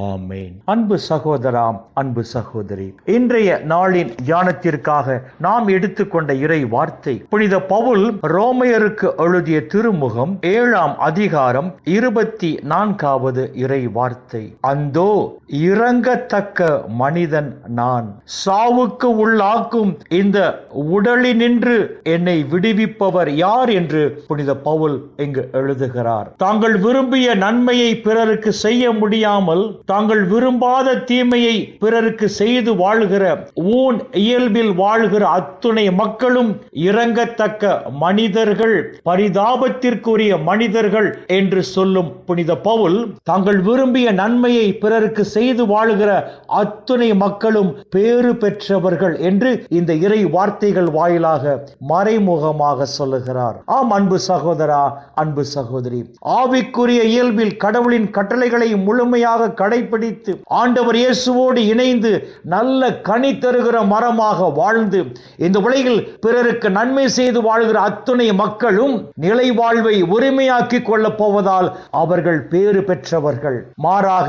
ஆமேன். அன்பு சகோதராம் அன்பு சகோதரி இன்றைய நாளின் தியானத்திற்காக நாம் எடுத்துக்கொண்ட இறை வார்த்தை புனித பவுல் ரோமையருக்கு எழுதிய திருமுகம் ஏழாம் அதிகாரம் இருபத்தி நான்காவது இறை வார்த்தை. அந்தோ இறங்கத்தக்க மனிதன் நான். சாவுக்கு உள்ளாக்கும் இந்த உடலினின்று என்னை விடுவிப்பவர் யார்? என்று புனித பவுல் இங்கு எழுதுகிறார். தாங்கள் விரும்பிய நன்மையை பிறருக்கு செய்ய முடியாமல் தாங்கள் விரும்பாத தீமையை பிறருக்கு செய்து வாழ்கிற ஊன் இயல்பில் வாழ்கிற அத்துணை மக்களும் இறங்கத்தக்க மனிதர்கள் பரிதாபத்திற்குரிய மனிதர்கள் என்று சொல்லும் புனித பவுல் தாங்கள் விரும்பிய நன்மையை பிறருக்கு செய்து வாழ்கிற அத்துணை மக்களும் பேறு பெற்றவர்கள் என்று இந்த இறை வார்த்தைகள் வாயிலாக மறைமுகமாக சொல்லுகிறார். ஆம் அன்பு சகோதரா அன்பு சகோதரி ஆவிக்குரிய இயல்பில் கடவுளின் கட்டளைகளை முழுமையாக கடைபிடித்து ஆண்டவர் இயேசுவோடு இணைந்து நல்ல கனி தருகிற மரமாக வாழ்ந்து இந்த உலகில் பிறருக்கு நன்மை செய்து வாழ்கிற அத்துணை மக்களும் நிலை வாழ்வை உரிமையாக்கி கொள்ளப் போவதால் அவர்கள் பேறு பெற்றவர்கள். மாறாக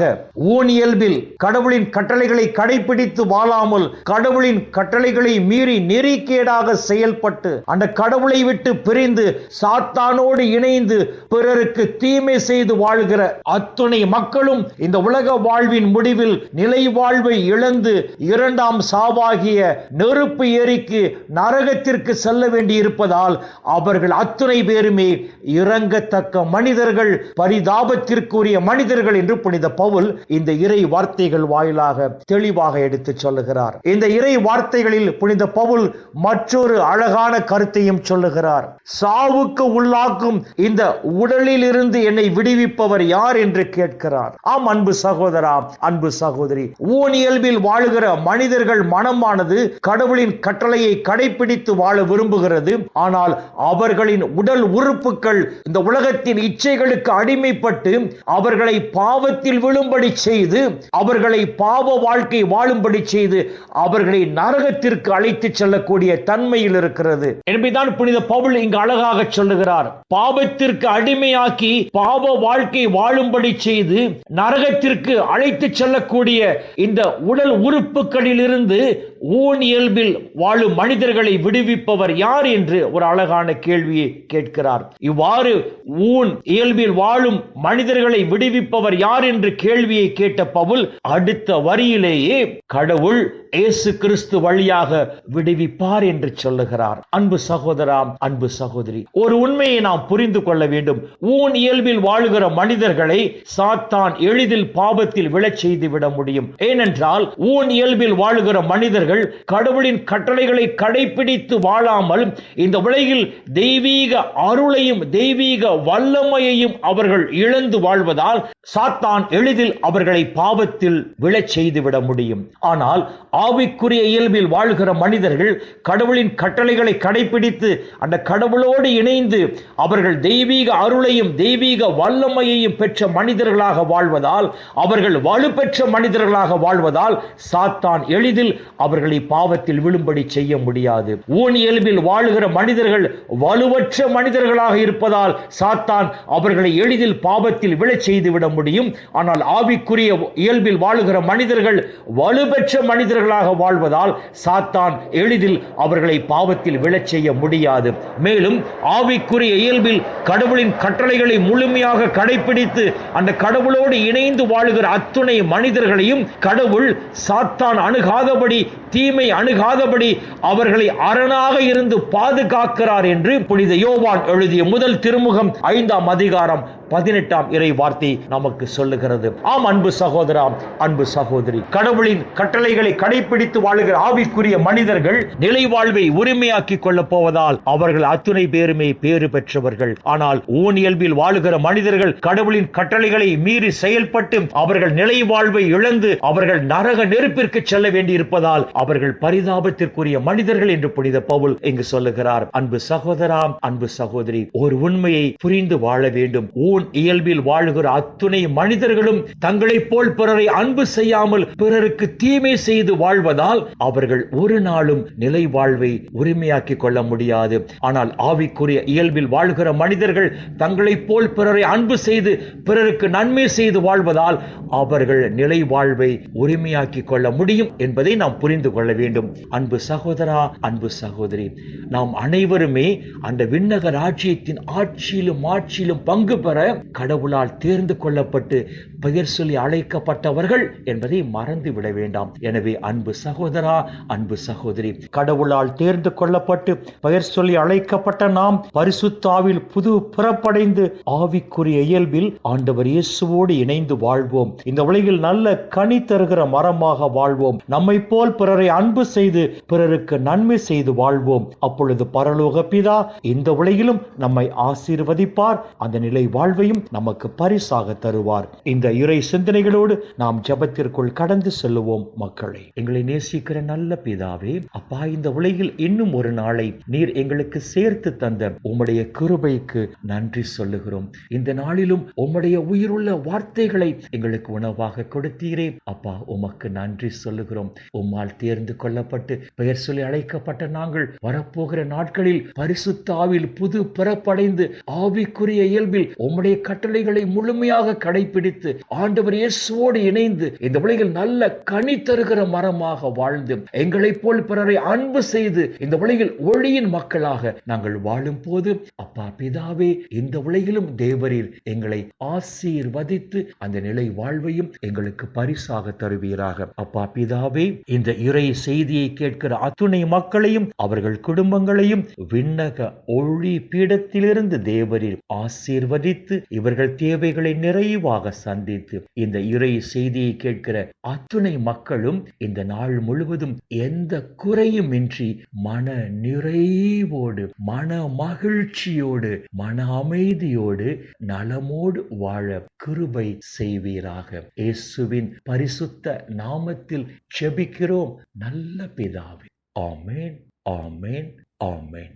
ஊனியல்பில் கடவுளின் கட்டளைகளை கடைபிடித்து வாழாமல் கடவுளின் கட்டளைகளை மீறி நெறிக்கேடாக செயல்பட்டு அந்த கடவுளை விட்டு பிரிந்து சாத்தானோடு இணைந்து பிறருக்கு தீமை செய்து வாழ்கிற அத்துணை மக்களும் இந்த உலக வாழ்வின் முடிவில் நிலை வாழ்வை இழந்து இரண்டாம் சாவாகிய நெருப்பு ஏரிக்கு நரகத்திற்கு செல்ல வேண்டியிருப்பதால் அவர்கள் அத்துணை பேருமே இறங்கத்தக்க மனிதர்கள் பரிதாபத்திற்குரிய மனிதர்கள் என்று புனித பவுல் இந்த இறை வார்த்தைகள் வாயிலாக தெளிவாக எடுத்து சொல்லுகிறார். இந்த இறை வார்த்தைகளில் புனித பவுல் மற்றொரு அழகான கருத்தையும் சொல்லுகிறார். சாவுக்கு உள்ளாக்கும் இந்த உடலில் இருந்து என்னை விடுவிப்பவர் யார் என்று கேட்கிறார். ஆம் அன்பு சகோ சகோதரா அன்பு சகோதரி. ஊனியல்பில் வாழுகிற மனிதர்கள் மனமானது கடவுளின் கட்டளையை கடைபிடித்து வாழ விரும்புகிறது. ஆனால் அவர்களின் உடல் உறுப்புகள் இந்த உலகத்தின் இச்சைகளுக்கு அடிமைப்பட்டு அவர்களை பாவத்தில் விழும்படி செய்து அவர்களை பாவ வாழ்க்கை வாழும்படி செய்து அவர்களை நரகத்திற்கு அழைத்து செல்லக்கூடிய தன்மையில் இருக்கிறது. என்பதுதான் புனித பவுல் இங்கு அழகாக சொல்லுகிறார். பாவத்திற்கு அடிமையாக்கி பாவ வாழ்க்கை வாழும்படி செய்து நரகத்திற்கு அழைத்து செல்லக்கூடிய இந்த உடல் உறுப்புகளில் இருந்து ஊன் இயல்பில் வாழும் மனிதர்களை விடுவிப்பவர் யார் என்று ஒரு அழகான கேள்வியை கேட்கிறார். இவ்வாறு ஊன் இயல்பில் வாழும் மனிதர்களை விடுவிப்பவர் யார் என்று கேள்வியை கேட்ட பவுல் அடுத்த வரியிலேயே கடவுள் இயேசு கிறிஸ்து வழியாக விடுவிப்பார் என்று சொல்லுகிறார். அன்பு சகோதரா அன்பு சகோதரி ஒரு உண்மையை நாம் புரிந்து கொள்ள வேண்டும். ஊன் இயல்பில் வாழுகிற மனிதர்களை சாத்தான் எளிதில் பாவத்தில் விழச் செய்து விட முடியும். ஏனென்றால் ஊன் இயல்பில் வாழுகிற மனிதர்கள் கடவுளின் கட்டளைகளை கடைபிடித்து வாழாமல் இந்த உலகில் தெய்வீக அருளையும் தெய்வீக வல்லமையையும் அவர்கள் இழந்து வாழ்வதால் சாத்தான் எளிதில் அவர்களை பாவத்தில் விழச் செய்துவிட முடியும். ஆனால் ஆவிக்குரிய இயல்பில் வாழ்கிற மனிதர்கள் கடவுளின் கட்டளைகளை கடைபிடித்து அந்த கடவுளோடு இணைந்து அவர்கள் தெய்வீக அருளையும் தெய்வீக வல்லமையையும் பெற்ற மனிதர்களாக வாழ்வதால் அவர்கள் வலுப்பெற்ற மனிதர்களாக வாழ்வதால் சாத்தான் எளிதில் அவர் அவர்களை பாவத்தில் விழும்படி செய்ய முடியாது. ஊன் இயல்பில் வாழுகிற மனிதர்கள் வலுவற்ற மனிதர்களாக இருப்பதால் சாத்தான் அவர்களை எளிதில் பாவத்தில் விழச் செய்துவிட முடியும். ஆனால் ஆவிக்குரிய இயல்பில் வாழுகிற மனிதர்கள் வலுபெற்ற மனிதர்களாக வாழ்வதால் சாத்தான் எளிதில் அவர்களை பாவத்தில் விழச் செய்ய முடியாது. மேலும் ஆவிக்குரிய இயல்பில் கடவுளின் கட்டளைகளை முழுமையாக கடைபிடித்து அந்த கடவுளோடு இணைந்து வாழுகிற அத்துணை மனிதர்களையும் கடவுள் சாத்தான் அணுகாதபடி தீமை அணுகாதபடி அவர்களை அரணாக இருந்து பாதுகாக்கிறார் என்று புனித யோவான் எழுதிய முதல் திருமுகம் ஐந்தாம் அதிகாரம் பதினெட்டாம் இறை வார்த்தை நமக்கு சொல்லுகிறது. ஆம் அன்பு சகோதரா அன்பு சகோதரி. கடவுளின் கட்டளைகளை கடைபிடித்து வாழுகிற ஆவிக்குரிய மனிதர்கள் நிலை வாழ்வை உரிமையாக்கிக் கொள்ளப் போவதால் அவர்கள் அத்துணை பேருமே பேறு பெற்றவர்கள். ஆனால் ஊனியல்பில் வாழுகிற மனிதர்கள் கடவுளின் கட்டளைகளை மீறி செயல்பட்டு அவர்கள் நிலை வாழ்வை இழந்து அவர்கள் நரக நெருப்பிற்கு செல்ல வேண்டியிருப்பதால் அவர்கள் பரிதாபத்திற்குரிய மனிதர்கள் என்று புனித பவுல் இங்கு சொல்லுகிறார். அன்பு சகோதரா அன்பு சகோதரி ஒரு உண்மையை புரிந்து வாழ வேண்டும். ஊன் இயல்பில் வாழ்கிற அத்துணை மனிதர்களும் தங்களைப் போல் பிறரை அன்பு செய்யாமல் பிறருக்கு தீமை செய்து வாழ்வதால் அவர்கள் ஒரு நாளும் நிலை வாழ்வை உரிமையாக்கிக் கொள்ள முடியாது. ஆனால் ஆவிக்குரிய இயல்பில் வாழ்கிற மனிதர்கள் தங்களைப் போல் பிறரை அன்பு செய்து பிறருக்கு நன்மை செய்து வாழ்வதால் அவர்கள் நிலை வாழ்வை உரிமையாக்கிக் கொள்ள முடியும் என்பதை நாம் புரிந்து கொள்ள வேண்டும். அன்பு சகோதரா அன்பு சகோதரி நாம் அனைவருமே அந்த விண்ணக ராஜ்யத்தின் ஆட்சியிலும் ஆட்சியிலும் பங்கு பெற கடவுளால் தேர்ந்து கொள்ளப்பட்டு பெயர் சொல்லி அழைக்கப்பட்டவர்கள் என்பதை மறந்து விட வேண்டாம். எனவே அன்பு சகோதரா அன்பு சகோதரி கடவுளால் தேர்ந்து கொள்ளப்பட்டு பெயர் சொல்லி அழைக்கப்பட்ட நாம் பரிசுத்தாவில் புது புறப்படைந்து ஆவிக்குரிய இயல்பில் ஆண்டவர் இயேசுவோடு இணைந்து வாழ்வோம். இந்த உலகில் நல்ல கனி தருகிற மரமாக வாழ்வோம். நம்மை போல் பிறரை அன்பு செய்து பிறருக்கு நன்மை செய்து வாழ்வோம். அப்பொழுது பரலோக பிதா இந்த உலகிலும் நம்மை ஆசீர்வதிப்பார். அந்த நிலை வாழ்வையும் நமக்கு பரிசாக தருவார். இந்த இறை சிந்தனைகளோடு நாம் ஜெபத்திற்குள் கடந்து செல்லுவோம் மக்களை. எங்களை நேசிக்கிற நல்ல பிதாவே அப்பா இந்த உலகில் இன்னும் ஒரு நாளை நீர் எங்களுக்கு சேர்த்து தந்த உம்முடைய கிருபைக்கு நன்றி சொல்லுகிறோம். இந்த நாளிலும் உம்முடைய உயிருள்ள வார்த்தைகளை எங்களுக்கு உணவாக கொடுத்தீரே. அப்பா உமக்கு நன்றி சொல்லுகிறோம். உம்மால் தேர்ந்து கொள்ளப்பட்டு பெயர் சொல்லி அழைக்கப்பட்ட நாங்கள் வரப்போகிற நாட்களில் பரிசுத்தாவில் புது பிறப்படைந்து ஆவிக்குரிய இயல்பில் உம்முடைய கட்டளைகளை முழுமையாக கடைபிடித்து ஆண்டவர் இயேசுவோடு இணைந்து இந்த உலகில் நல்ல கனி தருகிற மரமாக வாழ்ந்து எங்களை போல் பிறரை அன்பு செய்து இந்த உலகில் ஒளியின் மக்களாக நாங்கள் வாழும் போது அப்பா பிதாவே இந்த உலகிலும் தேவரீர் எங்களை ஆசீர்வதித்து அந்த நிலை வாழ்வையும் எங்களுக்கு பரிசாக தருவீராக. அப்பா பிதாவே இந்த இறை செய்தியை கேட்கிற அத்துணை மக்களையும் அவர்கள் குடும்பங்களையும் விண்ணக ஒளி பீடத்திலிருந்து தேவரில் ஆசீர்வதித்து இவர்கள் தேவைகளை நிறைவாக சந்தி சந்தித்து இந்த இறை செய்தியை கேட்கிற அத்துணை மக்களும் இந்த நாள் முழுவதும் எந்த குறையும் இன்றி மன நிறைவோடு மன மகிழ்ச்சியோடு மன அமைதியோடு நலமோடு வாழ கிருபை செய்வீராக. இயேசுவின் பரிசுத்த நாமத்தில் செபிக்கிறோம் நல்ல பிதாவே. ஆமேன் ஆமேன் ஆமேன்.